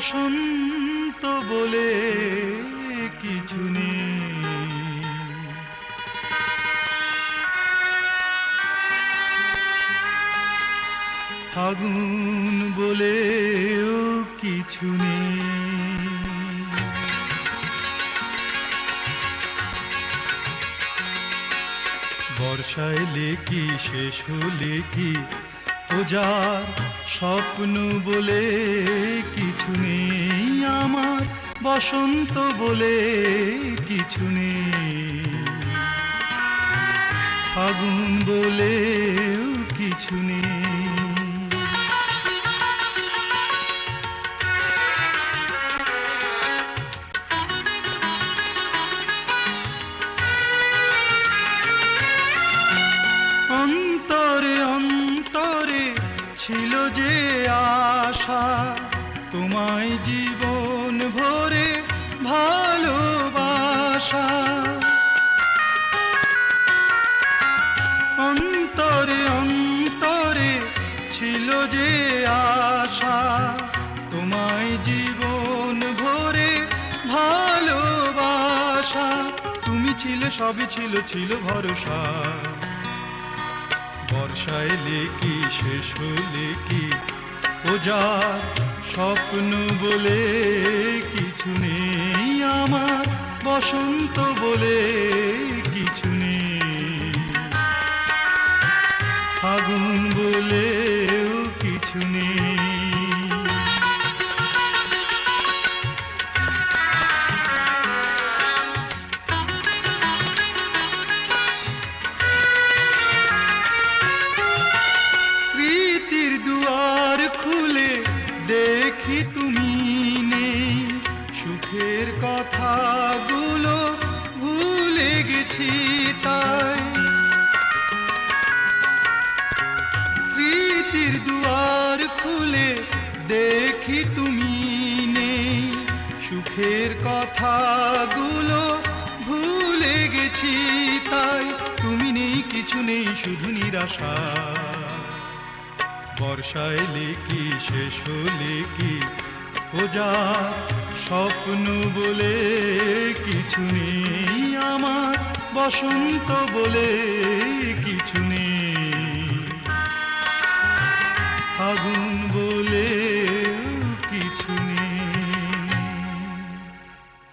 বসন্ত বলে কিছু নেই। ফাগুন বলেও কিছু নেই। বর্ষা এলে কি শেষ হলে কি স্বপ্ন বলে নেই আমার, বসন্ত বলে কিছু নেই। ফাগুন বলেও কিছু নেই। অন্তরে অন্তরে ছিল যে আশা তোমায় জীবন ভরে ভালোবাসা। অন্তরে অন্তরে ছিল যে আশা, তোমায় জীবন ভরে ভালোবাসা। তুমি ছিলে, সবই ছিল ছিল ভরসা। বর্ষা এলে কি শেষ হলে কি ও যা স্বপ্ন বলে কিছু নেই আমার বসন্ত বলে কিছু নেই। ফাগুন বলেও তাই স্মৃতির দুয়ার খুলে দেখি তুমি নেই। সুখের কথাগুলো ভুলে গেছি তাই তুমি নেই, কিছু নেই, শুধু নিরাশা। বর্ষা এলে কি শেষ হলে কি যা স্বপ্ন বলে কিছু নেই। বসন্ত বলে কিছু নেই। আগুন বলে